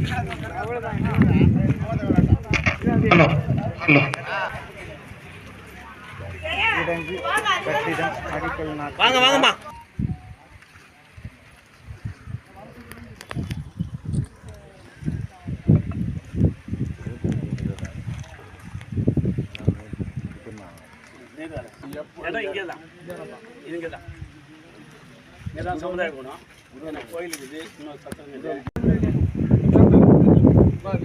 Hello hello வாங்க வாங்கம்மா. இடம் இங்கே தான் இங்கே தான் இங்கே தான் சமுதாய இங்கே கோயில் இருக்குது. இன்னொரு சத்திரம் இருக்குது.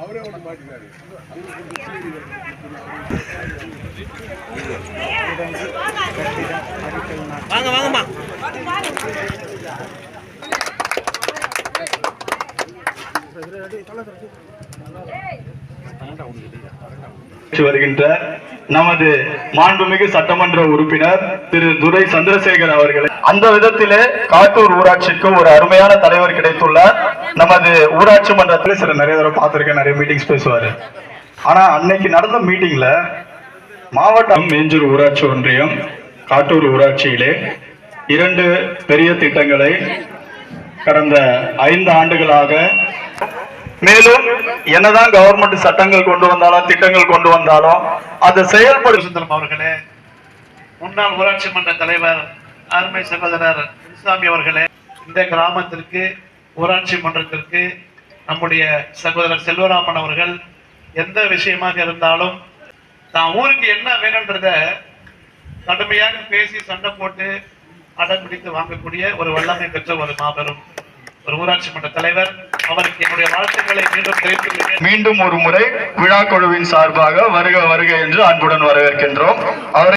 அவரே ஒன்று மாட்டினாரு வாங்க வாங்கம்மா பேசி வருகின்ற நமது மாண்புமிகு சட்டமன்ற உறுப்பினர் திரு துரை சந்திரசேகர் அவர்களை அந்த விதத்திலே காட்டூர் ஊராட்சிக்கு ஒரு அருமையான தலைவர் கிடைத்துள்ளார். நமது ஊராட்சி மன்றத்தில் சில நிறைய தடவை பார்த்திருக்கேன் நிறைய மீட்டிங்ஸ் பேசுவார். ஆனா அன்னைக்கு நடந்த மீட்டிங்ல மாவட்டம் மேஞ்சூர் ஊராட்சி ஒன்றியம் காட்டூர் ஊராட்சியிலே இரண்டு பெரிய திட்டங்களை கடந்த ஐந்து ஆண்டுகளாக மேலும் என்னதான் கவர்மெண்ட் சட்டங்கள் கொண்டு வந்தாலும் திட்டங்கள் கொண்டு வந்தாலும் அதை செயல்படுத்தும் அவர்களே முன்னாள் ஊராட்சி மன்ற தலைவர் அருமை சகோதரர் இஸ்லாமி அவர்களே இந்த கிராமத்திற்கு ஊராட்சி மன்றத்திற்கு நம்முடைய சகோதரர் செல்வராமன் அவர்கள் எந்த விஷயமாக இருந்தாலும் தான் ஊருக்கு என்ன வேணுன்றத கடுமையாக பேசி சண்டை போட்டு அடம் பிடித்து வாங்கக்கூடிய ஒரு வல்லமை பெற்ற ஒரு மாபெரும். ஒரு ஊராட்சி மன்ற தலைவர் அவருக்கு என்னுடைய வாழ்த்துக்களை மீண்டும் மீண்டும் ஒரு முறை விழா குழுவின் சார்பாக வருக வருக என்று அன்புடன் வரவேற்கின்றோம். அவரை